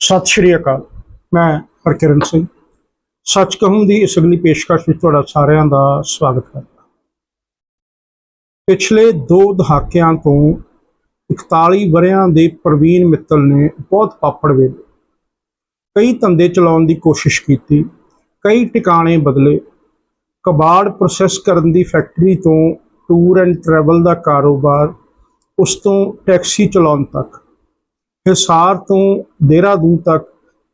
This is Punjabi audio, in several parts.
ਸਤਿ ਸ਼੍ਰੀ ਅਕਾਲ, ਮੈਂ ਹਰਕਿਰਨ ਸਿੰਘ। ਸੱਚ ਕਹੂੰ ਦੀ ਇਸ ਅਗਲੀ ਪੇਸ਼ਕਸ਼ ਵਿੱਚ ਤੁਹਾਡਾ ਸਾਰਿਆਂ ਦਾ ਸਵਾਗਤ ਕਰਦਾ ਪਿਛਲੇ 2 ਦਹਾਕਿਆਂ ਤੋਂ 41 ਵਰਿਆਂ ਦੇ ਪ੍ਰਵੀਨ ਮਿੱਤਲ ਨੇ ਬਹੁਤ ਪਾਪੜ ਵੇਲੇ, ਕਈ ਧੰਦੇ ਚਲਾਉਣ ਦੀ ਕੋਸ਼ਿਸ਼ ਕੀਤੀ, ਕਈ ਟਿਕਾਣੇ ਬਦਲੇ, ਕਬਾੜ ਪ੍ਰੋਸੈਸ ਕਰਨ ਦੀ ਫੈਕਟਰੀ ਤੋਂ ਟੂਰ ਐਂਡ ਟਰੈਵਲ ਦਾ ਕਾਰੋਬਾਰ, ਉਸ ਤੋਂ ਟੈਕਸੀ ਚਲਾਉਣ ਤੱਕ। ਹਿਸਾਰ ਤੋਂ ਦੇਹਰਾਦੂਨ ਤੱਕ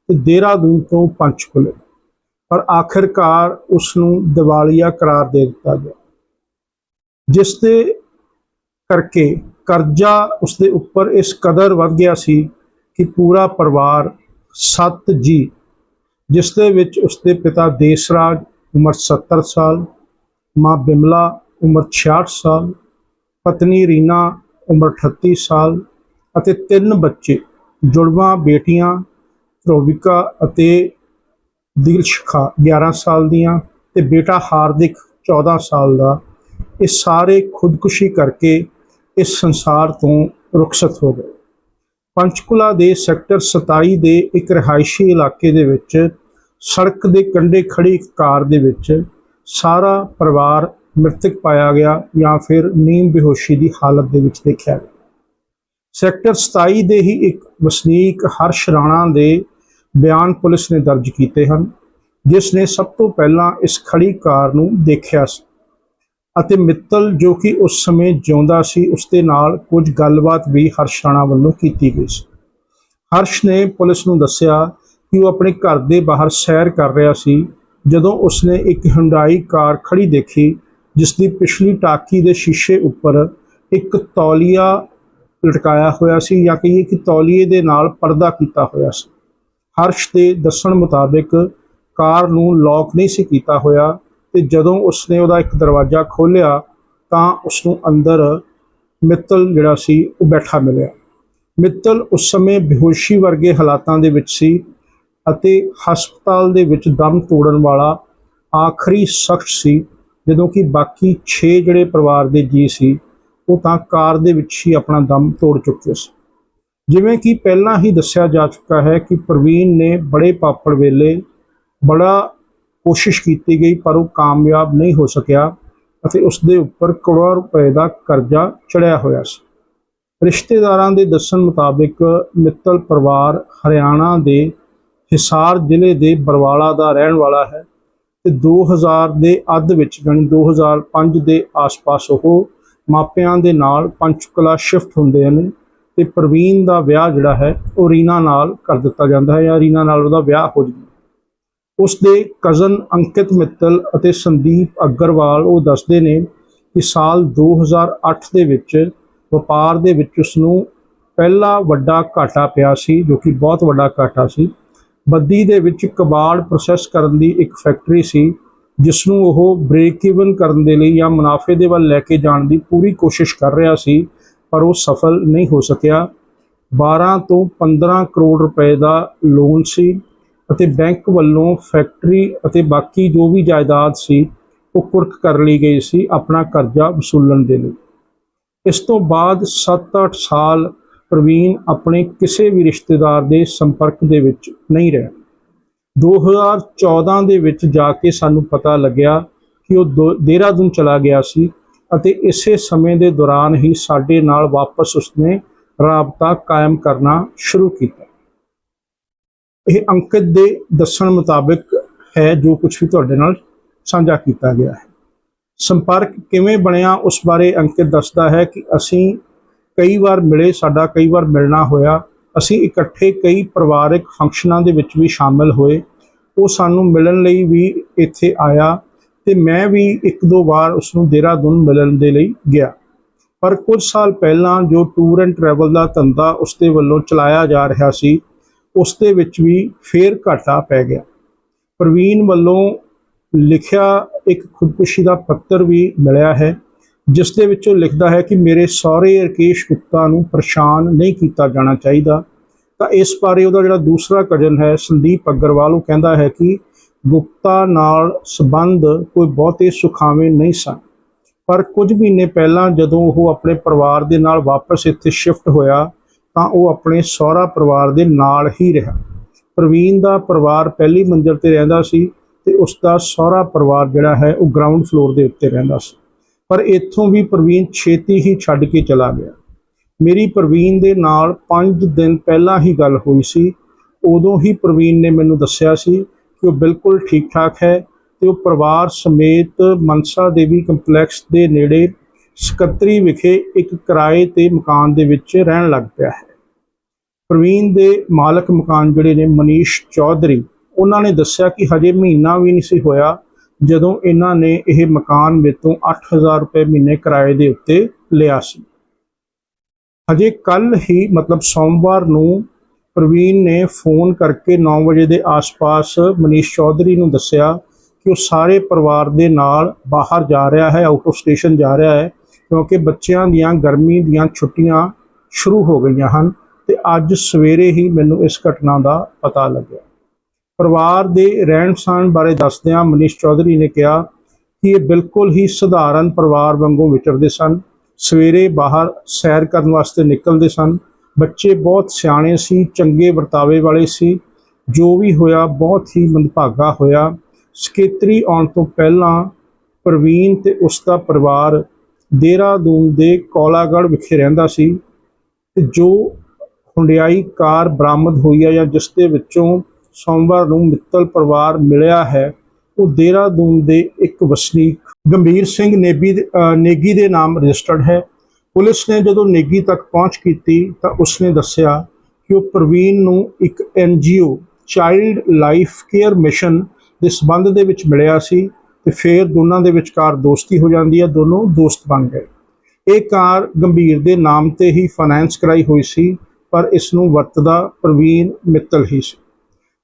ਤੇ ਦੇਹਰਾਦੂਨ ਤੋਂ ਪੰਚਕੂਲੇ ਪਰ ਆਖਿਰਕਾਰ ਉਸ ਨੂੰ ਦਿਵਾਲੀਆ ਕਰਾਰ ਦੇ ਦਿੱਤਾ ਗਿਆ। ਜਿਸ ਦੇ ਕਰਕੇ ਕਰਜ਼ਾ ਉਸ ਦੇ ਉੱਪਰ ਇਸ ਕਦਰ ਵੱਧ ਗਿਆ ਸੀ ਕਿ ਪੂਰਾ ਪਰਿਵਾਰ ਸੱਤ ਜੀ, ਜਿਸ ਦੇ ਵਿੱਚ ਉਸ ਦੇ ਪਿਤਾ ਦੇਸਰਾਜ ਉਮਰ 70 ਸਾਲ, ਮਾਂ ਬਿਮਲਾ ਉਮਰ 66 ਸਾਲ, ਪਤਨੀ ਰੀਨਾ ਉਮਰ 38 ਸਾਲ ਅਤੇ ਤਿੰਨ ਬੱਚੇ, ਜੁੜਵਾਂ ਬੇਟੀਆਂ, ਧਰੋਵਿਕਾ ਅਤੇ ਦਿਲਸ਼ਖਾ 11 ਸਾਲ ਦੀਆਂ ਤੇ ਬੇਟਾ ਹਾਰਦਿਕ 14 ਸਾਲ ਦਾ। ਇਹ ਸਾਰੇ ਖੁਦਕੁਸ਼ੀ ਕਰਕੇ ਇਸ ਸੰਸਾਰ ਤੋਂ ਰੁਖਸਤ ਹੋ ਗਏ। ਪੰਚਕੁਲਾ ਦੇ ਸੈਕਟਰ 27 ਦੇ ਇੱਕ ਰਿਹਾਇਸ਼ੀ ਇਲਾਕੇ ਦੇ ਵਿੱਚ, ਸੜਕ ਦੇ ਕੰਢੇ ਖੜੀ ਇੱਕ ਕਾਰ ਦੇ ਵਿੱਚ ਸਾਰਾ ਪਰਿਵਾਰ ਮ੍ਰਿਤਕ ਪਾਇਆ ਗਿਆ ਜਾਂ ਫਿਰ ਨੀਂਦ ਬੇਹੋਸ਼ੀ ਦੀ ਹਾਲਤ ਦੇ ਵਿੱਚ ਦੇਖਿਆ ਗਿਆ। ਸੈਕਟਰ 27 ਦੇ ਹੀ ਇੱਕ ਵਸਨੀਕ ਹਰਸ਼ ਰਾਣਾ ਦੇ ਬਿਆਨ ਪੁਲਿਸ ਨੇ ਦਰਜ ਕੀਤੇ ਹਨ, ਜਿਸ ਨੇ ਸਭ ਤੋਂ ਪਹਿਲਾਂ ਇਸ ਖੜੀ ਕਾਰ ਨੂੰ ਦੇਖਿਆ ਸੀ ਅਤੇ ਮਿੱਤਲ ਜੋ ਕਿ ਉਸ ਸਮੇਂ ਜਿਉਂਦਾ ਸੀ ਉਸ ਦੇ ਨਾਲ ਕੁਝ ਗੱਲਬਾਤ ਵੀ ਹਰਸ਼ ਰਾਣਾ ਵੱਲੋਂ ਕੀਤੀ ਗਈ ਸੀ। ਹਰਸ਼ ਨੇ ਪੁਲਿਸ ਨੂੰ ਦੱਸਿਆ ਕਿ ਉਹ ਆਪਣੇ ਘਰ ਦੇ ਬਾਹਰ ਸੈਰ ਕਰ ਰਿਹਾ ਸੀ, ਜਦੋਂ ਉਸਨੇ ਇੱਕ ਹੁੰਡਾਈ ਕਾਰ ਖੜੀ ਦੇਖੀ ਜਿਸ ਦੀ ਪਿਛਲੀ ਟਾਕੀ ਦੇ ਸ਼ੀਸ਼ੇ ਉੱਪਰ ਇੱਕ ਤੌਲੀਆ ਲਟਕਾਇਆ ਹੋਇਆ ਸੀ ਜਾਂ ਕਹੀਏ ਕਿ ਤੌਲੀਏ ਦੇ ਨਾਲ ਪਰਦਾ ਕੀਤਾ ਹੋਇਆ ਸੀ। ਹਰਸ਼ ਦੇ ਦੱਸਣ ਮੁਤਾਬਿਕ ਕਾਰ ਨੂੰ ਲੌਕ ਨਹੀਂ ਸੀ ਕੀਤਾ ਹੋਇਆ ਤੇ ਜਦੋਂ ਉਸਨੇ ਉਹਦਾ ਇੱਕ ਦਰਵਾਜ਼ਾ ਖੋਲ੍ਹਿਆ ਤਾਂ ਉਸ ਨੂੰ ਅੰਦਰ ਮਿੱਤਲ ਜਿਹੜਾ ਸੀ ਉਹ ਬੈਠਾ ਮਿਲਿਆ। ਮਿੱਤਲ ਉਸ ਸਮੇਂ ਬੇਹੋਸ਼ੀ ਵਰਗੇ ਹਾਲਾਤਾਂ ਦੇ ਵਿੱਚ ਸੀ ਅਤੇ ਹਸਪਤਾਲ ਦੇ ਵਿੱਚ ਦਮ ਤੋੜਨ ਵਾਲਾ ਆਖਰੀ ਸ਼ਖਸ ਸੀ, ਜਦੋਂ ਕਿ ਬਾਕੀ 6 ਜਿਹੜੇ ਪਰਿਵਾਰ ਦੇ ਜੀ ਸੀ ਉਹ ਤਾਂ ਕਾਰ ਦੇ ਵਿੱਚ ਹੀ ਆਪਣਾ ਦਮ ਤੋੜ ਚੁੱਕੇ ਸੀ। ਜਿਵੇਂ ਕਿ ਪਹਿਲਾਂ ਹੀ ਦੱਸਿਆ ਜਾ ਚੁੱਕਾ ਹੈ ਕਿ ਪ੍ਰਵੀਨ ਨੇ ਬੜੇ ਪਾਪੜ ਵੇਲੇ ਬੜਾ ਕੋਸ਼ਿਸ਼ ਕੀਤੀ ਗਈ, ਪਰ ਉਹ ਕਾਮਯਾਬ ਨਹੀਂ ਹੋ ਸਕਿਆ ਅਤੇ ਉਸ ਦੇ ਉੱਪਰ ਕਰੋੜਾਂ ਰੁਪਏ ਦਾ ਕਰਜ਼ਾ ਚੜਿਆ ਹੋਇਆ ਸੀ। ਰਿਸ਼ਤੇਦਾਰਾਂ ਦੇ ਦੱਸਣ ਮੁਤਾਬਿਕ ਮਿੱਤਲ ਪਰਿਵਾਰ ਹਰਿਆਣਾ ਦੇ ਹਿਸਾਰ ਜ਼ਿਲ੍ਹੇ ਦੇ ਬਰਵਾਲਾ ਦਾ ਰਹਿਣ ਵਾਲਾ ਹੈ ਤੇ 2000 ਦੇ ਅੱਧ ਵਿੱਚ ਯਾਨੀ 2005 ਦੇ ਆਸ-ਪਾਸ ਉਹ ਮਾਪਿਆਂ ਦੇ ਨਾਲ ਪੰਚਕੁਲਾ ਸ਼ਿਫਟ ਹੁੰਦੇ ਨੇ ਤੇ ਪ੍ਰਵੀਨ ਦਾ ਵਿਆਹ ਜਿਹੜਾ ਹੈ, ਉਹ ਰੀਨਾ ਨਾਲ ਕਰ ਦਿੱਤਾ ਜਾਂਦਾ ਹੈ ਜਾਂ ਰੀਨਾ ਨਾਲ ਉਹਦਾ ਵਿਆਹ ਹੋ ਜਾਂਦਾ ਉਸ ਦੇ ਕਜ਼ਨ ਅੰਕਿਤ ਮਿੱਤਲ ਅਤੇ ਸੰਦੀਪ ਅਗਰਵਾਲ ਉਹ ਦੱਸਦੇ ਨੇ ਕਿ ਸਾਲ 2008 ਦੇ ਵਿੱਚ ਵਪਾਰ ਦੇ ਵਿੱਚ ਉਸ ਨੂੰ ਪਹਿਲਾ ਵੱਡਾ ਘਾਟਾ ਪਿਆ ਸੀ, ਜੋ ਕਿ ਬਹੁਤ ਵੱਡਾ ਘਾਟਾ ਸੀ। ਬੱਦੀ ਦੇ ਵਿੱਚ ਕਬਾੜ ਪ੍ਰੋਸੈਸ ਕਰਨ ਦੀ ਇੱਕ ਫੈਕਟਰੀ ਸੀ ਜਿਸ ਨੂੰ ਉਹ ਬ੍ਰੇਕ ਇਵਨ ਕਰਨ ਦੇ ਲਈ ਜਾਂ ਮੁਨਾਫੇ ਦੇ ਵੱਲ ਲੈ ਕੇ ਜਾਣ ਦੀ ਪੂਰੀ ਕੋਸ਼ਿਸ਼ ਕਰ ਰਿਹਾ ਸੀ, ਪਰ ਉਹ ਸਫਲ ਨਹੀਂ ਹੋ ਸਕਿਆ। 12 ਤੋਂ 15 ਕਰੋੜ ਰੁਪਏ ਦਾ ਲੋਨ ਸੀ ਅਤੇ ਬੈਂਕ ਵੱਲੋਂ ਫੈਕਟਰੀ ਅਤੇ ਬਾਕੀ ਜੋ ਵੀ ਜਾਇਦਾਦ ਸੀ, ਉਹ ਕੁਰਕ ਕਰ ਲਈ ਗਈ ਸੀ ਆਪਣਾ ਕਰਜ਼ਾ ਵਸੂਲਣ ਦੇ ਲਈ। ਇਸ ਤੋਂ ਬਾਅਦ 7-8 ਸਾਲ ਪ੍ਰਵੀਨ ਆਪਣੇ ਕਿਸੇ ਵੀ ਰਿਸ਼ਤੇਦਾਰ ਦੇ ਸੰਪਰਕ ਦੇ ਵਿੱਚ ਨਹੀਂ ਰਿਹਾ। 2014 ਦੇ ਵਿੱਚ ਜਾ ਕੇ ਸਾਨੂੰ ਪਤਾ ਲੱਗਿਆ ਕਿ ਉਹ ਦੋ- ਦੇਹਰਾਦੂਨ ਚਲਾ ਗਿਆ ਸੀ ਅਤੇ ਇਸੇ ਸਮੇਂ ਦੇ ਦੌਰਾਨ ਹੀ ਸਾਡੇ ਨਾਲ ਵਾਪਸ ਉਸਨੇ ਰਾਬਤਾ ਕਾਇਮ ਕਰਨਾ ਸ਼ੁਰੂ ਕੀਤਾ। ਇਹ ਅੰਕਿਤ ਦੇ ਦੱਸਣ ਮੁਤਾਬਿਕ ਹੈ ਜੋ ਕੁਝ ਵੀ ਤੁਹਾਡੇ ਨਾਲ ਸਾਂਝਾ ਕੀਤਾ ਗਿਆ ਹੈ। ਸੰਪਰਕ ਕਿਵੇਂ ਬਣਿਆ ਉਸ ਬਾਰੇ ਅੰਕਿਤ ਦੱਸਦਾ ਹੈ ਕਿ ਅਸੀਂ ਕਈ ਵਾਰ ਮਿਲੇ, ਸਾਡਾ ਕਈ ਵਾਰ ਮਿਲਣਾ ਹੋਇਆ, ਅਸੀਂ ਇਕੱਠੇ ਕਈ ਪਰਿਵਾਰਕ ਫੰਕਸ਼ਨਾਂ ਦੇ ਵਿੱਚ ਵੀ ਸ਼ਾਮਿਲ ਹੋਏ ਉਹ ਸਾਨੂੰ ਮਿਲਣ ਲਈ ਵੀ ਇੱਥੇ ਆਇਆ ਤੇ ਮੈਂ ਵੀ ਇੱਕ ਦੋ ਵਾਰ ਉਸ ਨੂੰ ਦੇਹਰਾਦੂਨ ਮਿਲਣ ਦੇ ਲਈ ਗਿਆ। ਪਰ ਕੁਝ ਸਾਲ ਪਹਿਲਾਂ ਜੋ ਟੂਰ ਐਂਡ ਟਰੈਵਲ ਦਾ ਧੰਦਾ ਉਸ ਦੇ ਵੱਲੋਂ ਚਲਾਇਆ ਜਾ ਰਿਹਾ ਸੀ ਉਸ ਦੇ ਵਿੱਚ ਵੀ ਫੇਰ ਘਾਟਾ ਪੈ ਗਿਆ। ਪ੍ਰਵੀਨ ਵੱਲੋਂ ਲਿਖਿਆ ਇੱਕ ਖੁਦਕੁਸ਼ੀ ਦਾ ਪੱਤਰ ਵੀ ਮਿਲਿਆ ਹੈ ਜਿਸ ਦੇ ਵਿੱਚ ਉਹ ਲਿਖਦਾ ਹੈ ਕਿ ਮੇਰੇ ਸਹੁਰੇ ਰਕੇਸ਼ ਗੁਪਤਾ ਨੂੰ ਪਰੇਸ਼ਾਨ ਨਹੀਂ ਕੀਤਾ ਜਾਣਾ ਚਾਹੀਦਾ ਤਾਂ ਇਸ ਬਾਰੇ ਉਹਦਾ ਜਿਹੜਾ ਦੂਸਰਾ ਕਜ਼ਨ ਹੈ ਸੰਦੀਪ ਅਗਰਵਾਲ, ਉਹ ਕਹਿੰਦਾ ਹੈ ਕਿ ਗੁਪਤਾ ਨਾਲ ਸਬੰਧ ਕੋਈ ਬਹੁਤੇ ਸੁਖਾਵੇਂ ਨਹੀਂ ਸਨ। ਪਰ ਕੁਝ ਮਹੀਨੇ ਪਹਿਲਾਂ ਜਦੋਂ ਉਹ ਆਪਣੇ ਪਰਿਵਾਰ ਦੇ ਨਾਲ ਵਾਪਸ ਇੱਥੇ ਸ਼ਿਫਟ ਹੋਇਆ, ਤਾਂ ਉਹ ਆਪਣੇ ਸਹੁਰਾ ਪਰਿਵਾਰ ਦੇ ਨਾਲ ਹੀ ਰਿਹਾ। ਪ੍ਰਵੀਨ ਦਾ ਪਰਿਵਾਰ ਪਹਿਲੀ ਮੰਜ਼ਲ ਤੇ ਰਹਿੰਦਾ ਸੀ ਤੇ ਉਸ ਦਾ ਸਹੁਰਾ ਪਰਿਵਾਰ ਜਿਹੜਾ ਹੈ ਉਹ ਗਰਾਊਂਡ ਫਲੋਰ ਦੇ ਉੱਤੇ ਰਹਿੰਦਾ ਸੀ। ਪਰ ਇੱਥੋਂ ਵੀ ਪ੍ਰਵੀਨ ਛੇਤੀ ਹੀ ਛੱਡ ਕੇ ਚਲਾ ਗਿਆ। ਮੇਰੀ ਪ੍ਰਵੀਨ ਦੇ ਨਾਲ 5 ਦਿਨ ਪਹਿਲਾਂ ਹੀ ਗੱਲ ਹੋਈ ਸੀ। ਉਦੋਂ ਹੀ ਪ੍ਰਵੀਨ ਨੇ ਮੈਨੂੰ ਦੱਸਿਆ ਸੀ ਕਿ ਉਹ ਬਿਲਕੁਲ ਠੀਕ ਠਾਕ ਹੈ ਤੇ ਉਹ ਪਰਿਵਾਰ ਸਮੇਤ ਮਨਸਾ ਦੇਵੀ ਕੰਪਲੈਕਸ ਦੇ ਨੇੜੇ ਸਕੱਤਰੀ ਵਿਖੇ ਇੱਕ ਕਿਰਾਏ ਤੇ ਮਕਾਨ ਦੇ ਵਿੱਚ ਰਹਿਣ ਲੱਗ ਪਿਆ ਹੈ। ਪ੍ਰਵੀਨ ਦੇ ਮਾਲਕ ਮਕਾਨ ਜਿਹੜੇ ਨੇ, ਮਨੀਸ਼ ਚੌਧਰੀ, ਉਹਨਾਂ ਨੇ ਦੱਸਿਆ ਕਿ ਹਜੇ ਮਹੀਨਾ ਵੀ ਨਹੀਂ ਸੀ ਹੋਇਆ ਜਦੋਂ ਇਹਨਾਂ ਨੇ ਇਹ ਮਕਾਨ ਮੇਰੇ ਤੋਂ 8000 ਰੁਪਏ ਮਹੀਨੇ ਕਿਰਾਏ ਦੇ ਉੱਤੇ ਲਿਆ ਸੀ। ਹਜੇ ਕੱਲ ਹੀ, ਮਤਲਬ ਸੋਮਵਾਰ ਨੂੰ ਪ੍ਰਵੀਨ ਨੇ ਫੋਨ ਕਰਕੇ 9 ਵਜੇ ਦੇ ਆਸ-ਪਾਸ ਮਨੀਸ਼ ਚੌਧਰੀ ਨੂੰ ਦੱਸਿਆ ਕਿ ਉਹ ਸਾਰੇ ਪਰਿਵਾਰ ਦੇ ਨਾਲ ਬਾਹਰ ਜਾ ਰਿਹਾ ਹੈ ਆਊਟ ਆਫ ਸਟੇਸ਼ਨ ਜਾ ਰਿਹਾ ਹੈ, ਕਿਉਂਕਿ ਬੱਚਿਆਂ ਦੀਆਂ ਗਰਮੀ ਦੀਆਂ ਛੁੱਟੀਆਂ ਸ਼ੁਰੂ ਹੋ ਗਈਆਂ ਹਨ ਤੇ ਅੱਜ ਸਵੇਰੇ ਹੀ ਮੈਨੂੰ ਇਸ ਘਟਨਾ ਦਾ ਪਤਾ ਲੱਗਿਆ। ਪਰਿਵਾਰ ਦੇ ਰਹਿਣ ਸਹਿਣ ਬਾਰੇ ਦੱਸਦਿਆਂ ਮਨੀਸ਼ ਚੌਧਰੀ ਨੇ ਕਿਹਾ ਕਿ ਇਹ ਬਿਲਕੁਲ ਹੀ ਸਧਾਰਨ ਪਰਿਵਾਰ ਵਾਂਗੂ ਵਿਚਰਦੇ ਸਨ। ਸਵੇਰੇ ਬਾਹਰ ਸੈਰ ਕਰਨ ਵਾਸਤੇ ਨਿਕਲਦੇ ਸਨ। ਬੱਚੇ ਬਹੁਤ ਸਿਆਣੇ ਸੀ, ਚੰਗੇ ਵਰਤਾਵੇ ਵਾਲੇ ਸੀ। ਜੋ ਵੀ ਹੋਇਆ ਬਹੁਤ ਹੀ ਮੰਦਭਾਗਾ ਹੋਇਆ। ਸਕੇਤਰੀ ਆਉਣ ਤੋਂ ਪਹਿਲਾਂ ਪ੍ਰਵੀਨ ਤੇ ਉਸ ਦਾ ਪਰਿਵਾਰ ਦੇਹਰਾਦੂਨ ਦੇ ਕੋਲਾਗੜ੍ਹ ਵਿਖੇ ਰਹਿੰਦਾ ਸੀ ਤੇ ਜੋ ਹੁੰਡਿਆਈ ਕਾਰ ਬਰਾਮਦ ਹੋਈ ਹੈ ਜਾਂ ਜਿਸ ਦੇ ਵਿੱਚੋਂ ਸੋਮਵਾਰ ਨੂੰ ਮਿੱਤਲ ਪਰਿਵਾਰ ਮਿਲਿਆ ਹੈ, ਉਹ ਦੇਹਰਾਦੂਨ ਦੇ ਇੱਕ ਵਸਨੀਕ ਗੰਭੀਰ ਸਿੰਘ ਨੇਬੀ ਦੇ- ਨੇਗੀ ਦੇ ਨਾਮ ਰਜਿਸਟਰਡ ਹੈ। ਪੁਲਿਸ ਨੇ ਜਦੋਂ ਨੇਗੀ ਤੱਕ ਪਹੁੰਚ ਕੀਤੀ ਤਾਂ ਉਸਨੇ ਦੱਸਿਆ ਕਿ ਉਹ ਪ੍ਰਵੀਨ ਨੂੰ ਇੱਕ NGO child life care mission ਦੇ ਸਬੰਧ ਦੇ ਵਿੱਚ ਮਿਲਿਆ ਸੀ ਤੇ ਫਿਰ ਦੋਨਾਂ ਦੇ ਵਿਚਕਾਰ ਦੋਸਤੀ ਹੋ ਜਾਂਦੀ ਹੈ, ਦੋਨੋਂ ਦੋਸਤ ਬਣ ਗਏ। ਇਹ ਕਾਰ ਗੰਭੀਰ ਦੇ ਨਾਮ ਤੇ ਹੀ ਫਾਈਨੈਂਸ ਕਰਾਈ ਹੋਈ ਸੀ, ਪਰ ਇਸ ਨੂੰ ਵਰਤਦਾ ਪ੍ਰਵੀਨ ਮਿੱਤਲ ਹੀ ਸੀ।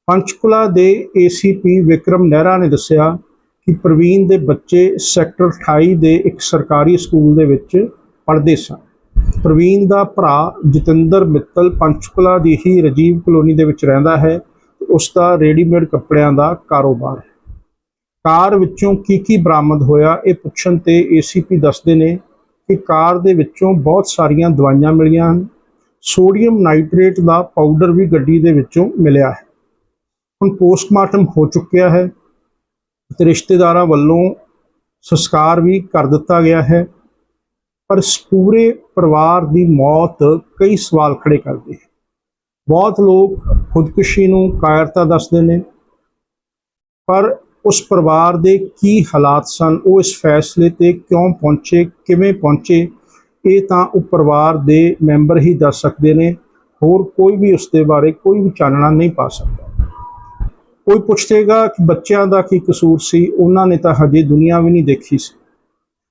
ਪੰਚਕੁਲਾ ਦੇ ਏਸੀਪੀ ਵਿਕਰਮ ਨਹਿਰਾ ਨੇ ਦੱਸਿਆ ਕਿ ਪ੍ਰਵੀਨ ਦੇ ਬੱਚੇ ਸੈਕਟਰ 28 ਦੇ ਇੱਕ ਸਰਕਾਰੀ ਸਕੂਲ ਦੇ ਵਿੱਚ ਪੜ੍ਹਦੇ ਸਨ। ਪ੍ਰਵੀਨ ਦਾ ਭਰਾ ਜਤਿੰਦਰ ਮਿੱਤਲ ਪੰਚਕੁਲਾ ਦੀ ਹੀ ਰਜੀਵ ਕਲੋਨੀ ਦੇ ਵਿੱਚ ਰਹਿੰਦਾ ਹੈ ਤੇ ਉਸ ਦਾ ਰੈਡੀਮੇਡ ਕੱਪੜਿਆਂ ਦਾ ਕਾਰੋਬਾਰ ਹੈ। ਕਾਰ ਵਿੱਚੋਂ ਕੀ ਕੀ ਬਰਾਮਦ ਹੋਇਆ ਇਹ ਪੁੱਛਣ ਤੇ ਏਸੀਪੀ ਦੱਸਦੇ ਨੇ ਕਿ ਕਾਰ ਦੇ ਵਿੱਚੋਂ ਬਹੁਤ ਸਾਰੀਆਂ ਦਵਾਈਆਂ ਮਿਲੀਆਂ ਹਨ। ਸੋਡੀਅਮ ਨਾਈਟ੍ਰੇਟ ਦਾ ਪਾਊਡਰ ਵੀ ਗੱਡੀ ਦੇ ਵਿੱਚੋਂ ਮਿਲਿਆ ਹੈ। ਹੁਣ ਪੋਸਟਮਾਰਟਮ ਹੋ ਚੁੱਕਿਆ ਹੈ। ਤੇ ਰਿਸ਼ਤੇਦਾਰਾਂ ਵੱਲੋਂ ਸੰਸਕਾਰ ਵੀ ਕਰ ਦਿੱਤਾ ਗਿਆ ਹੈ। ਪਰ ਇਸ ਪੂਰੇ ਪਰਿਵਾਰ ਦੀ ਮੌਤ ਕਈ ਸਵਾਲ ਖੜੇ ਕਰਦੀ ਹੈ ਬਹੁਤ ਲੋਕ ਖੁਦਕੁਸ਼ੀ ਨੂੰ ਕਾਇਰਤਾ ਦੱਸਦੇ ਨੇ। ਪਰ ਉਸ ਪਰਿਵਾਰ ਦੇ ਕੀ ਹਾਲਾਤ ਸਨ, ਉਹ ਇਸ ਫੈਸਲੇ ਤੇ ਕਿਉਂ ਪਹੁੰਚੇ, ਕਿਵੇਂ ਪਹੁੰਚੇ, ਇਹ ਤਾਂ ਉਹ ਪਰਿਵਾਰ ਦੇ ਮੈਂਬਰ ਹੀ ਦੱਸ ਸਕਦੇ ਨੇ। ਹੋਰ ਕੋਈ ਵੀ ਉਸ ਦੇ ਬਾਰੇ ਕੋਈ ਵੀ ਚਾਨਣਾ ਨਹੀਂ ਪਾ ਸਕਦਾ। ਕੋਈ ਪੁੱਛੇਗਾ ਕਿ ਬੱਚਿਆਂ ਦਾ ਕੀ ਕਸੂਰ ਸੀ, ਉਹਨਾਂ ਨੇ ਤਾਂ ਹਜੇ ਦੁਨੀਆ ਵੀ ਨਹੀਂ ਦੇਖੀ ਸੀ।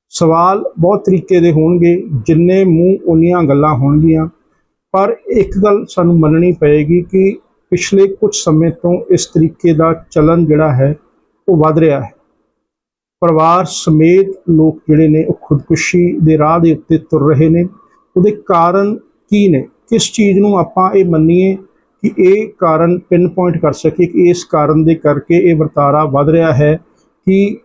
ਸਵਾਲ ਬਹੁਤ ਤਰੀਕੇ ਦੇ ਹੋਣਗੇ, ਜਿੰਨੇ ਮੂੰਹ ਉਨੀਆਂ ਗੱਲਾਂ ਹੋਣਗੀਆਂ, ਪਰ ਇੱਕ ਗੱਲ ਸਾਨੂੰ ਮੰਨਣੀ ਪਏਗੀ ਕਿ ਪਿਛਲੇ ਕੁਝ ਸਮੇਂ ਤੋਂ ਇਸ ਤਰੀਕੇ ਦਾ ਚਲਨ ਜਿਹੜਾ ਹੈ, ਉਹ ਵੱਧ ਰਿਹਾ ਹੈ। ਪਰਿਵਾਰ ਸਮੇਤ ਲੋਕ ਜਿਹੜੇ ਨੇ, ਉਹ ਖੁਦਕੁਸ਼ੀ ਦੇ ਰਾਹ ਦੇ ਉੱਤੇ ਤੁਰ ਰਹੇ ਨੇ। ਉਹਦੇ ਕਾਰਨ ਕੀ ਨੇ? ਕਿਸ ਚੀਜ਼ ਨੂੰ ਆਪਾਂ ਇਹ ਮੰਨੀਏ ਕਿ ਇਹ ਕਾਰਨ ਪਿਨ ਪੁਆਇੰਟ ਕਰ ਸਕੇ ਕਿ ਇਸ ਕਾਰਨ ਦੇ ਕਰਕੇ ਇਹ ਵਰਤਾਰਾ ਵੱਧ ਰਿਹਾ ਹੈ ਕਿ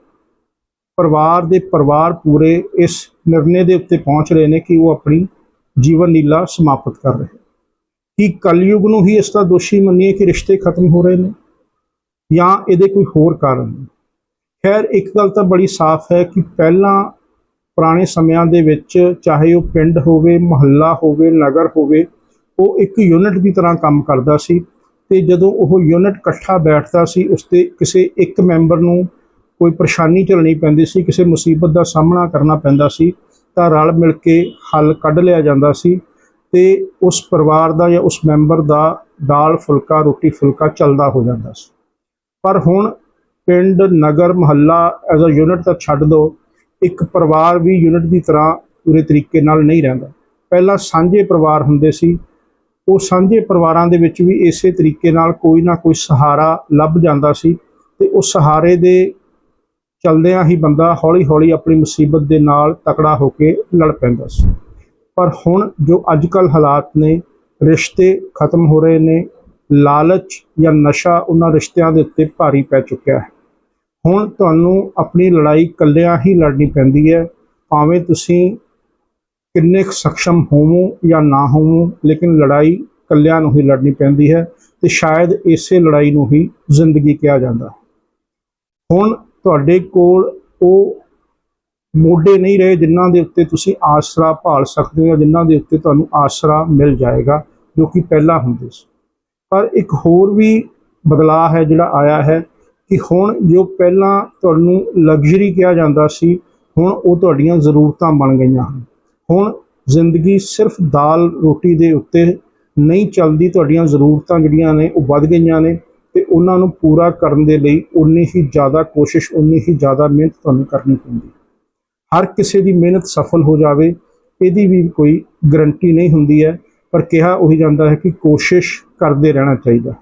ਪਰਿਵਾਰ ਦੇ ਪਰਿਵਾਰ ਪੂਰੇ ਇਸ ਨਿਰਣੇ ਦੇ ਉੱਤੇ ਪਹੁੰਚ ਰਹੇ ਨੇ ਕਿ ਉਹ ਆਪਣੀ ਜੀਵਨ ਲੀਲਾ ਸਮਾਪਤ ਕਰ ਰਹੇ ਕਿ ਕਲਯੁਗ ਨੂੰ ਹੀ ਇਸ ਦਾ ਦੋਸ਼ੀ ਮੰਨੀਏ ਕਿ ਰਿਸ਼ਤੇ ਖਤਮ ਹੋ ਰਹੇ ਨੇ ਜਾਂ ਇਹਦੇ ਕੋਈ ਹੋਰ ਕਾਰਨ ਨੇ? ਖੈਰ, ਇੱਕ ਗੱਲ ਤਾਂ ਬੜੀ ਸਾਫ਼ ਹੈ ਕਿ ਪਹਿਲਾਂ ਪੁਰਾਣੇ ਸਮਿਆਂ ਦੇ ਵਿੱਚ ਚਾਹੇ ਉਹ ਪਿੰਡ ਹੋਵੇ, ਮਹੱਲਾ ਹੋਵੇ, ਨਗਰ ਹੋਵੇ ਉਹ ਇੱਕ ਯੂਨਿਟ ਦੀ ਤਰ੍ਹਾਂ ਕੰਮ ਕਰਦਾ ਸੀ ਤੇ ਜਦੋਂ ਉਹ ਯੂਨਿਟ ਇਕੱਠਾ ਬੈਠਦਾ ਸੀ, ਉਸ ਤੇ ਕਿਸੇ ਇੱਕ ਮੈਂਬਰ ਨੂੰ ਕੋਈ ਪਰੇਸ਼ਾਨੀ ਝੱਲਣੀ ਪੈਂਦੀ ਸੀ, ਕਿਸੇ ਮੁਸੀਬਤ ਦਾ ਸਾਹਮਣਾ ਕਰਨਾ ਪੈਂਦਾ ਸੀ, ਤਾਂ ਰਲ ਮਿਲ ਕੇ ਹੱਲ ਕੱਢ ਲਿਆ ਜਾਂਦਾ ਸੀ ਤੇ ਉਸ ਪਰਿਵਾਰ ਦਾ ਜਾਂ ਉਸ ਮੈਂਬਰ ਦਾ ਦਾਲ ਫੁਲਕਾ, ਰੋਟੀ ਫੁਲਕਾ ਚੱਲਦਾ ਹੋ ਜਾਂਦਾ ਸੀ। ਪਰ ਹੁਣ ਪਿੰਡ, ਨਗਰ, ਮਹੱਲਾ ਐਜ਼ ਅ ਯੂਨਿਟ ਤਾਂ ਛੱਡ ਦਿਓ ਇੱਕ ਪਰਿਵਾਰ ਵੀ ਯੂਨਿਟ ਦੀ ਤਰ੍ਹਾਂ ਪੂਰੇ ਤਰੀਕੇ ਨਾਲ ਨਹੀਂ ਰਹਿੰਦਾ। ਪਹਿਲਾਂ ਸਾਂਝੇ ਪਰਿਵਾਰ ਹੁੰਦੇ ਸੀ ਉਹ ਸਾਂਝੇ ਪਰਿਵਾਰਾਂ ਦੇ ਵਿੱਚ ਵੀ ਇਸੇ ਤਰੀਕੇ ਨਾਲ ਕੋਈ ਨਾ ਕੋਈ ਸਹਾਰਾ ਲੱਭ ਜਾਂਦਾ ਸੀ ਤੇ ਉਸ ਸਹਾਰੇ ਦੇ ਚਲਦਿਆਂ ਹੀ ਬੰਦਾ ਹੌਲੀ-ਹੌਲੀ ਆਪਣੀ ਮੁਸੀਬਤ ਦੇ ਨਾਲ ਤਕੜਾ ਹੋ ਕੇ ਲੜ ਪੈਂਦਾ ਸੀ। ਪਰ ਹੁਣ ਜੋ ਅੱਜਕੱਲ ਹਾਲਾਤ ਨੇ, ਰਿਸ਼ਤੇ ਖਤਮ ਹੋ ਰਹੇ ਨੇ, ਲਾਲਚ ਜਾਂ ਨਸ਼ਾ ਉਹਨਾਂ ਰਿਸ਼ਤਿਆਂ ਦੇ ਉੱਤੇ ਭਾਰੀ ਪੈ ਚੁੱਕਿਆ ਹੈ। ਹੁਣ ਤੁਹਾਨੂੰ ਆਪਣੀ ਲੜਾਈ ਇਕੱਲਿਆਂ ਹੀ ਲੜਨੀ ਪੈਂਦੀ ਹੈ, ਭਾਵੇਂ ਤੁਸੀਂ ਕਿੰਨੇ ਕੁ ਸક્ષਮ ਹੋਵੋ ਜਾਂ ਨਾ ਹੋਵੋ, ਲੇਕਿਨ ਲੜਾਈ ਇਕੱਲਿਆਂ ਨੂੰ ਹੀ ਲੜਨੀ ਪੈਂਦੀ ਹੈ ਤੇ ਸ਼ਾਇਦ ਇਸੇ ਲੜਾਈ ਨੂੰ ਹੀ ਜ਼ਿੰਦਗੀ ਕਿਹਾ ਜਾਂਦਾ। ਹੁਣ ਤੁਹਾਡੇ ਕੋਲ ਉਹ ਮੋਢੇ ਨਹੀਂ ਰਹੇ ਜਿਨ੍ਹਾਂ ਦੇ ਉੱਤੇ ਤੁਸੀਂ ਆਸਰਾ ਭਾਲ ਸਕਦੇ ਹੋ ਜਾਂ ਜਿਨ੍ਹਾਂ ਦੇ ਉੱਤੇ ਤੁਹਾਨੂੰ ਆਸਰਾ ਮਿਲ ਜਾਏਗਾ, ਜੋ ਕਿ ਪਹਿਲਾਂ ਹੁੰਦੇ ਸੀ। ਪਰ ਇੱਕ ਹੋਰ ਵੀ ਬਦਲਾਅ ਹੈ ਜਿਹੜਾ ਆਇਆ ਹੈ ਕਿ ਹੁਣ ਜੋ ਪਹਿਲਾਂ ਤੁਹਾਨੂੰ ਲਗਜ਼ਰੀ ਕਿਹਾ ਜਾਂਦਾ ਸੀ, ਹੁਣ ਉਹ ਤੁਹਾਡੀਆਂ ਜ਼ਰੂਰਤਾਂ ਬਣ ਗਈਆਂ ਹਨ। ਹੁਣ ਜ਼ਿੰਦਗੀ ਸਿਰਫ ਦਾਲ ਰੋਟੀ ਦੇ ਉੱਤੇ ਨਹੀਂ ਚੱਲਦੀ, ਤੁਹਾਡੀਆਂ ਜ਼ਰੂਰਤਾਂ ਜਿਹੜੀਆਂ ਨੇ ਉਹ ਵੱਧ ਗਈਆਂ ਨੇ ਤੇ ਉਹਨਾਂ ਨੂੰ ਪੂਰਾ ਕਰਨ ਦੇ ਲਈ ਉਨੀ ਹੀ ਜ਼ਿਆਦਾ ਕੋਸ਼ਿਸ਼ ਉਨੀ ਹੀ ਜ਼ਿਆਦਾ ਮਿਹਨਤ ਤੁਹਾਨੂੰ ਕਰਨੀ ਪੈਂਦੀ। ਹਰ ਕਿਸੇ ਦੀ ਮਿਹਨਤ ਸਫਲ ਹੋ ਜਾਵੇ, ਇਹਦੀ ਵੀ ਕੋਈ ਗਰੰਟੀ ਨਹੀਂ ਹੁੰਦੀ ਹੈ, ਪਰ ਕਿਹਾ ਉਹੀ ਜਾਂਦਾ ਹੈ ਕਿ ਕੋਸ਼ਿਸ਼ ਕਰਦੇ ਰਹਿਣਾ ਚਾਹੀਦਾ।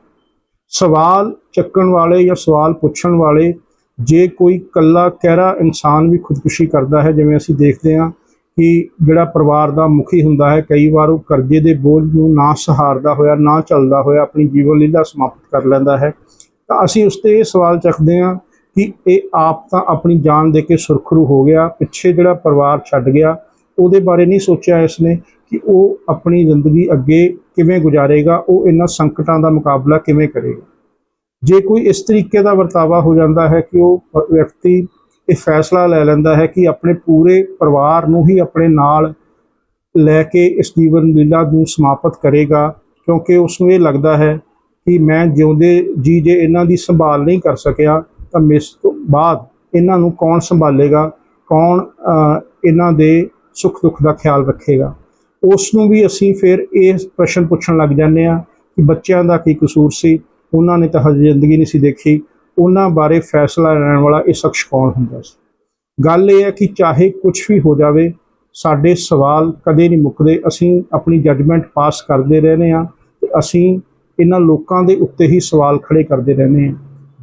ਸਵਾਲ ਚੱਕਣ ਵਾਲੇ ਜਾਂ ਸਵਾਲ ਪੁੱਛਣ ਵਾਲੇ, ਜੇ ਕੋਈ ਕੱਲਾ ਕਹਿਰਾ ਇਨਸਾਨ ਵੀ ਖੁਦਕੁਸ਼ੀ ਕਰਦਾ ਹੈ, ਜਿਵੇਂ ਅਸੀਂ ਦੇਖਦੇ ਹਾਂ ਕਿ ਜਿਹੜਾ ਪਰਿਵਾਰ ਦਾ ਮੁਖੀ ਹੁੰਦਾ ਹੈ, ਕਈ ਵਾਰ ਉਹ ਕਰਜ਼ੇ ਦੇ ਬੋਝ ਨੂੰ ਨਾ ਸਹਾਰਦਾ ਹੋਇਆ, ਨਾ ਚੱਲਦਾ ਹੋਇਆ ਆਪਣੀ ਜੀਵਨ ਲੀਲਾ ਸਮਾਪਤ ਕਰ ਲੈਂਦਾ ਹੈ। ਤਾਂ ਅਸੀਂ ਉਸ ਤੇ ਇਹ ਸਵਾਲ ਚੱਕਦੇ ਹਾਂ ਕਿ ਇਹ ਆਪ ਤਾਂ ਆਪਣੀ ਜਾਨ ਦੇ ਕੇ ਸੁਰਖਰੂ ਹੋ ਗਿਆ, ਪਿੱਛੇ ਜਿਹੜਾ ਪਰਿਵਾਰ ਛੱਡ ਗਿਆ, ਉਹਦੇ ਬਾਰੇ ਨਹੀਂ ਸੋਚਿਆ ਇਸਨੇ ਕਿ ਉਹ ਆਪਣੀ ਜ਼ਿੰਦਗੀ ਅੱਗੇ ਕਿਵੇਂ ਗੁਜ਼ਾਰੇਗਾ, ਉਹ ਇਹਨਾਂ ਸੰਕਟਾਂ ਦਾ ਮੁਕਾਬਲਾ ਕਿਵੇਂ ਕਰੇਗਾ। ਜੇ ਕੋਈ ਇਸ ਤਰੀਕੇ ਦਾ ਵਰਤਾਵਾ ਹੋ ਜਾਂਦਾ ਹੈ ਕਿ ਉਹ ਵਿਅਕਤੀ ਇਹ ਫੈਸਲਾ ਲੈ ਲੈਂਦਾ ਹੈ ਕਿ ਆਪਣੇ ਪੂਰੇ ਪਰਿਵਾਰ ਨੂੰ ਹੀ ਆਪਣੇ ਨਾਲ ਲੈ ਕੇ ਇਸ ਜੀਵਨ ਲੀਲਾ ਨੂੰ ਸਮਾਪਤ ਕਰੇਗਾ, ਕਿਉਂਕਿ ਉਸ ਨੂੰ ਇਹ ਲੱਗਦਾ ਹੈ ਕਿ ਮੈਂ ਜਿਉਂਦੇ ਜੀ ਜੇ ਇਹਨਾਂ ਦੀ ਸੰਭਾਲ ਨਹੀਂ ਕਰ ਸਕਿਆ, ਤਾਂ ਮਿਸ ਤੋਂ ਬਾਅਦ ਇਹਨਾਂ ਨੂੰ ਕੌਣ ਸੰਭਾਲੇਗਾ, ਕੌਣ ਇਹਨਾਂ ਦੇ ਸੁੱਖ ਦੁੱਖ ਦਾ ਖਿਆਲ ਰੱਖੇਗਾ। ਉਸ ਨੂੰ ਵੀ ਅਸੀਂ ਫਿਰ ਇਹ ਪ੍ਰਸ਼ਨ ਪੁੱਛਣ ਲੱਗ ਜਾਂਦੇ ਆ ਕਿ ਬੱਚਿਆਂ ਦਾ ਕੀ ਕਸੂਰ ਸੀ? ਉਹਨਾਂ ਨੇ ਤਾਂ ਹਜੇ ਜ਼ਿੰਦਗੀ ਨਹੀਂ ਸੀ ਦੇਖੀ। ਉਹਨਾਂ ਬਾਰੇ ਫੈਸਲਾ ਲੈਣ ਵਾਲਾ ਇਹ ਸ਼ਖਸ ਕੌਣ ਹੁੰਦਾ ਸੀ? ਗੱਲ ਇਹ ਹੈ ਕਿ ਚਾਹੇ ਕੁਝ ਵੀ ਹੋ ਜਾਵੇ, ਸਾਡੇ ਸਵਾਲ ਕਦੇ ਨਹੀਂ ਮੁੱਕਦੇ। ਅਸੀਂ ਆਪਣੀ ਜੱਜਮੈਂਟ ਪਾਸ ਕਰਦੇ ਰਹਿੰਦੇ ਆ ਤੇ ਅਸੀਂ ਇਹਨਾਂ ਲੋਕਾਂ ਦੇ ਉੱਤੇ ਹੀ ਸਵਾਲ ਖੜੇ ਕਰਦੇ ਰਹਿੰਦੇ ਆ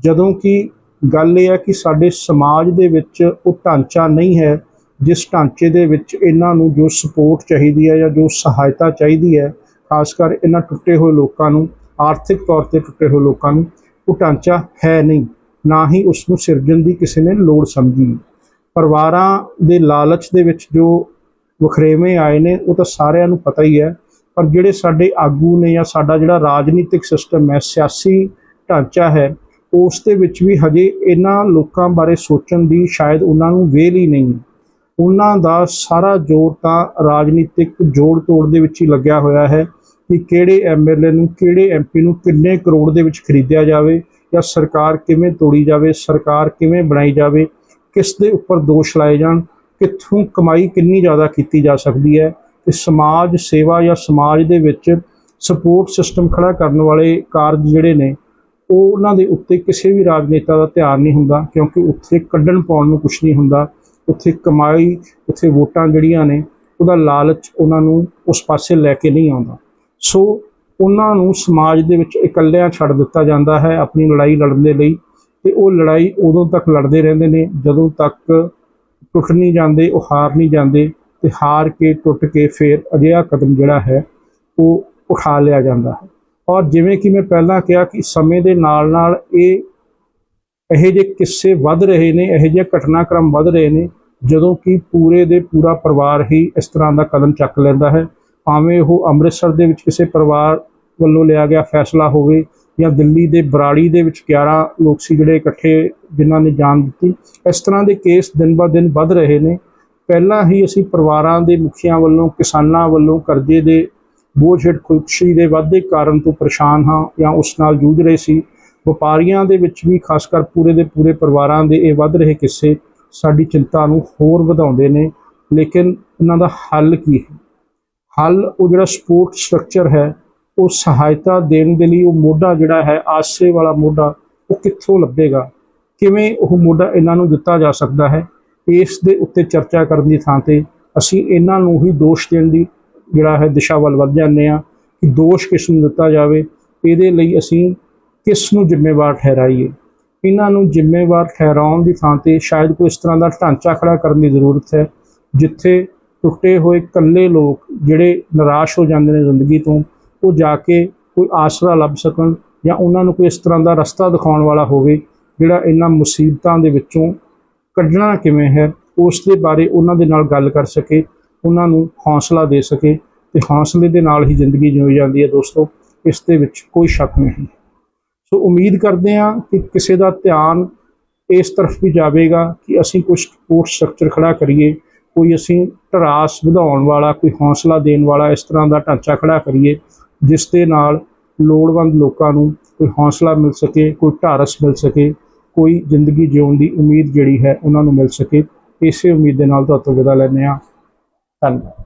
ਜਦੋਂ ਕਿ ਗੱਲ ਇਹ ਹੈ ਕਿ ਸਾਡੇ ਸਮਾਜ ਦੇ ਵਿੱਚ ਉਹ ਢਾਂਚਾ ਨਹੀਂ ਹੈ, ਜਿਸ ਢਾਂਚੇ ਦੇ ਵਿੱਚ ਇਹਨਾਂ ਨੂੰ ਜੋ ਸਪੋਰਟ ਚਾਹੀਦੀ ਹੈ ਜਾਂ ਜੋ ਸਹਾਇਤਾ ਚਾਹੀਦੀ ਹੈ, ਖਾਸ ਕਰ ਇਹਨਾਂ ਟੁੱਟੇ ਹੋਏ ਲੋਕਾਂ ਨੂੰ, ਆਰਥਿਕ ਤੌਰ ਤੇ ਟੁੱਟੇ ਹੋਏ ਲੋਕਾਂ ਨੂੰ ਉਹ ਢਾਂਚਾ ਹੈ ਨਹੀਂ, ਨਾ ਹੀ ਉਸ ਨੂੰ ਸਿਰਜਣ ਦੀ ਕਿਸੇ ਨੇ ਲੋੜ ਸਮਝੀ। ਪਰਿਵਾਰਾਂ ਦੇ ਲਾਲਚ ਦੇ ਵਿੱਚ ਜੋ ਵਖਰੇਵੇਂ ਆਏ ਨੇ, ਉਹ ਤਾਂ ਸਾਰਿਆਂ ਨੂੰ ਪਤਾ ਹੀ ਹੈ। ਪਰ ਜਿਹੜੇ ਸਾਡੇ ਆਗੂ ਨੇ ਜਾਂ ਸਾਡਾ ਜਿਹੜਾ ਰਾਜਨੀਤਿਕ ਸਿਸਟਮ ਹੈ, ਸਿਆਸੀ ਢਾਂਚਾ ਹੈ, ਉਸ ਦੇ ਵਿੱਚ ਵੀ ਹਜੇ ਇਹਨਾਂ ਲੋਕਾਂ ਬਾਰੇ ਸੋਚਣ ਦੀ ਸ਼ਾਇਦ ਉਹਨਾਂ ਨੂੰ ਵੇਲ ਹੀ ਨਹੀਂ। ਹੈ ਉਹਨਾਂ ਦਾ ਸਾਰਾ ਜ਼ੋਰ ਤਾਂ ਰਾਜਨੀਤਿਕ ਜੋੜ ਤੋੜ ਦੇ ਵਿੱਚ ਹੀ ਲੱਗਿਆ ਹੋਇਆ ਹੈ। ਕਿ ਕਿਹੜੇ ਐਮਐਲਏ ਨੂੰ, ਕਿਹੜੇ ਐਮਪੀ ਨੂੰ ਕਿੰਨੇ ਕਰੋੜ ਦੇ ਵਿੱਚ ਖਰੀਦਿਆ ਜਾਵੇ ਜਾਂ ਸਰਕਾਰ ਕਿਵੇਂ ਤੋੜੀ ਜਾਵੇ, ਸਰਕਾਰ ਕਿਵੇਂ ਬਣਾਈ ਜਾਵੇ, ਕਿਸ ਦੇ ਉੱਪਰ ਦੋਸ਼ ਲਾਏ ਜਾਣ, ਕਿੱਥੋਂ ਕਮਾਈ ਕਿੰਨੀ ਜ਼ਿਆਦਾ ਕੀਤੀ ਜਾ ਸਕਦੀ ਹੈ, ਤੇ ਸਮਾਜ ਸੇਵਾ ਜਾਂ ਸਮਾਜ ਦੇ ਵਿੱਚ ਸਪੋਰਟ ਸਿਸਟਮ ਖੜਾ ਕਰਨ ਵਾਲੇ ਕਾਰਜ ਜਿਹੜੇ ਨੇ ਉਹ ਉਹਨਾਂ ਦੇ ਉੱਤੇ ਕਿਸੇ ਵੀ ਰਾਜਨੇਤਾ ਦਾ ਧਿਆਨ ਨਹੀਂ ਹੁੰਦਾ, ਕਿਉਂਕਿ ਉੱਥੇ ਕੱਢਣ ਪਾਉਣ ਨੂੰ ਕੁਝ ਨਹੀਂ ਹੁੰਦਾ, ਉੱਥੇ ਕਮਾਈ, ਉੱਥੇ ਵੋਟਾਂ ਜਿਹੜੀਆਂ ਨੇ, ਉਹਦਾ ਲਾਲਚ ਉਹਨਾਂ ਨੂੰ ਉਸ ਪਾਸੇ ਲੈ ਕੇ ਨਹੀਂ ਆਉਂਦਾ। ਸੋ ਉਹਨਾਂ ਨੂੰ ਸਮਾਜ ਦੇ ਵਿੱਚ ਇਕੱਲਿਆਂ ਛੱਡ ਦਿੱਤਾ ਜਾਂਦਾ ਹੈ ਆਪਣੀ ਲੜਾਈ ਲੜਨ ਦੇ ਲਈ ਤੇ ਉਹ ਲੜਾਈ ਉਦੋਂ ਤੱਕ ਲੜਦੇ ਰਹਿੰਦੇ ਨੇ ਜਦੋਂ ਤੱਕ ਟੁੱਟ ਨਹੀਂ ਜਾਂਦੇ, ਉਹ ਹਾਰ ਨਹੀਂ ਜਾਂਦੇ ਤੇ ਹਾਰ ਕੇ ਟੁੱਟ ਕੇ ਫਿਰ ਅਜਿਹਾ ਕਦਮ ਜਿਹੜਾ ਹੈ ਉਹ ਉਠਾ ਲਿਆ ਜਾਂਦਾ ਹੈ। ਔਰ ਜਿਵੇਂ ਕਿ ਮੈਂ ਪਹਿਲਾਂ ਕਿਹਾ ਕਿ ਸਮੇਂ ਦੇ ਨਾਲ ਨਾਲ ਇਹ ਇਹੋ ਜਿਹੇ ਕਿੱਸੇ ਵੱਧ ਰਹੇ ਨੇ, ਇਹੋ ਜਿਹੇ ਘਟਨਾਕ੍ਰਮ ਵੱਧ ਰਹੇ ਨੇ, ਜਦੋਂ ਕਿ ਪੂਰੇ ਦੇ ਪੂਰਾ ਪਰਿਵਾਰ ਹੀ ਇਸ ਤਰ੍ਹਾਂ ਦਾ ਕਦਮ ਚੱਕ ਲੈਂਦਾ ਹੈ ਭਾਵੇਂ ਉਹ ਅੰਮ੍ਰਿਤਸਰ ਦੇ ਵਿੱਚ ਕਿਸੇ ਪਰਿਵਾਰ ਵੱਲੋਂ ਲਿਆ ਗਿਆ ਫੈਸਲਾ ਹੋਵੇ ਜਾਂ ਦਿੱਲੀ ਦੇ ਬਰਾੜੀ ਦੇ ਵਿੱਚ 11 ਲੋਕ ਸੀ ਜਿਹੜੇ ਇਕੱਠੇ ਜਿਨ੍ਹਾਂ ਨੇ ਜਾਨ ਦਿੱਤੀ, ਇਸ ਤਰ੍ਹਾਂ ਦੇ ਕੇਸ ਦਿਨ ਬਾ ਦਿਨ ਵੱਧ ਰਹੇ ਨੇ। ਪਹਿਲਾਂ ਹੀ ਅਸੀਂ ਪਰਿਵਾਰਾਂ ਦੇ ਮੁਖੀਆਂ ਵੱਲੋਂ, ਕਿਸਾਨਾਂ ਵੱਲੋਂ ਕਰਜ਼ੇ ਦੇ ਬੋਝ ਹੇਠ ਖੁਦਕੁਸ਼ੀ ਦੇ ਵਾਧੇ ਕਾਰਨ ਤੋਂ ਪਰੇਸ਼ਾਨ ਹਾਂ ਜਾਂ ਉਸ ਨਾਲ ਜੂਝ ਰਹੇ ਸੀ। ਵਪਾਰੀਆਂ ਦੇ ਵਿੱਚ ਵੀ, ਖਾਸ ਕਰ ਪੂਰੇ ਦੇ ਪੂਰੇ ਪਰਿਵਾਰਾਂ ਦੇ ਇਹ ਵੱਧ ਰਹੇ ਕਿੱਸੇ ਸਾਡੀ ਚਿੰਤਾ ਨੂੰ ਹੋਰ ਵਧਾਉਂਦੇ ਨੇ। ਲੇਕਿਨ ਇਹਨਾਂ ਦਾ ਹੱਲ ਕੀ ਹੈ? ਹੱਲ, ਉਹ ਜਿਹੜਾ ਸਪੋਰਟ ਸਟਰਕਚਰ ਹੈ, ਉਹ ਸਹਾਇਤਾ ਦੇਣ ਦੇ ਲਈ ਉਹ ਮੋਢਾ ਜਿਹੜਾ ਹੈ, ਆਸਰੇ ਵਾਲਾ ਮੋਢਾ, ਉਹ ਕਿੱਥੋਂ ਲੱਭੇਗਾ? ਕਿਵੇਂ ਉਹ ਮੋਢਾ ਇਹਨਾਂ ਨੂੰ ਦਿੱਤਾ ਜਾ ਸਕਦਾ ਹੈ? ਇਸ ਦੇ ਉੱਤੇ ਚਰਚਾ ਕਰਨ ਦੀ ਥਾਂ ਤੇ ਅਸੀਂ ਇਹਨਾਂ ਨੂੰ ਹੀ ਦੋਸ਼ ਦੇਣ ਦੀ ਜਿਹੜਾ ਹੈ ਦਿਸ਼ਾ ਵੱਲ ਵੱਧ ਜਾਂਦੇ ਆ ਕਿ ਦੋਸ਼ ਕਿਸ ਨੂੰ ਦਿੱਤਾ ਜਾਵੇ। ਇਹਦੇ ਲਈ ਅਸੀਂ ਕਿਸ ਨੂੰ ਜ਼ਿੰਮੇਵਾਰ ਠਹਿਰਾਈਏ? ਇਹਨਾਂ ਨੂੰ ਜ਼ਿੰਮੇਵਾਰ ਠਹਿਰਾਉਣ ਦੀ ਥਾਂ ਤੇ ਸ਼ਾਇਦ ਕੋਈ ਇਸ ਤਰ੍ਹਾਂ ਦਾ ਢਾਂਚਾ ਖੜਾ ਕਰਨ ਦੀ ਜ਼ਰੂਰਤ ਹੈ, ਜਿੱਥੇ ਟੁੱਟੇ ਹੋਏ ਇਕੱਲੇ ਲੋਕ ਜਿਹੜੇ ਨਿਰਾਸ਼ ਹੋ ਜਾਂਦੇ ਨੇ ਜ਼ਿੰਦਗੀ ਤੋਂ, ਉਹ ਜਾ ਕੇ ਕੋਈ ਆਸਰਾ ਲੱਭ ਸਕਣ ਜਾਂ ਉਹਨਾਂ ਨੂੰ ਕੋਈ ਇਸ ਤਰ੍ਹਾਂ ਦਾ ਰਸਤਾ ਦਿਖਾਉਣ ਵਾਲਾ ਹੋਵੇ ਜਿਹੜਾ ਇਹਨਾਂ ਮੁਸੀਬਤਾਂ ਦੇ ਵਿੱਚੋਂ ਕੱਢਣਾ ਕਿਵੇਂ ਹੈ, ਉਸ ਦੇ ਬਾਰੇ ਉਹਨਾਂ ਦੇ ਨਾਲ ਗੱਲ ਕਰ ਸਕੇ, ਉਹਨਾਂ ਨੂੰ ਹੌਸਲਾ ਦੇ ਸਕੇ ਤੇ ਹੌਸਲੇ ਦੇ ਨਾਲ ਹੀ ਜ਼ਿੰਦਗੀ ਜਿਉਈ ਜਾਂਦੀ ਹੈ ਦੋਸਤੋ, ਇਸ ਦੇ ਵਿੱਚ ਕੋਈ ਸ਼ੱਕ ਨਹੀਂ। ਸੋ ਉਮੀਦ ਕਰਦੇ ਹਾਂ ਕਿ ਕਿਸੇ ਦਾ ਧਿਆਨ ਇਸ ਤਰਫ ਵੀ ਜਾਵੇਗਾ ਕਿ ਅਸੀਂ ਕੁਝ ਸਪੋਰਟ ਸਟਰਕਚਰ ਖੜਾ ਕਰੀਏ ਕੋਈ ਅਸੀਂ ਧਰਾਸ ਵਧਾਉਣ ਵਾਲਾ, ਕੋਈ ਹੌਸਲਾ ਦੇਣ ਵਾਲਾ ਇਸ ਤਰ੍ਹਾਂ ਦਾ ਢਾਂਚਾ ਖੜਾ ਕਰੀਏ, ਜਿਸ ਦੇ ਨਾਲ ਲੋੜਵੰਦ ਲੋਕਾਂ ਨੂੰ ਕੋਈ ਹੌਸਲਾ ਮਿਲ ਸਕੇ, ਕੋਈ ਢਾਰਸ ਮਿਲ ਸਕੇ, ਕੋਈ ਜ਼ਿੰਦਗੀ ਜਿਉਣ ਦੀ ਉਮੀਦ ਜਿਹੜੀ ਹੈ ਉਹਨਾਂ ਨੂੰ ਮਿਲ ਸਕੇ, ਇਸੇ ਉਮੀਦ ਦੇ ਨਾਲ ਤੁਹਾਡੇ ਤੋਂ ਵਿਦਾ ਲੈਂਦੇ ਹਾਂ। ਧੰਨਵਾਦ।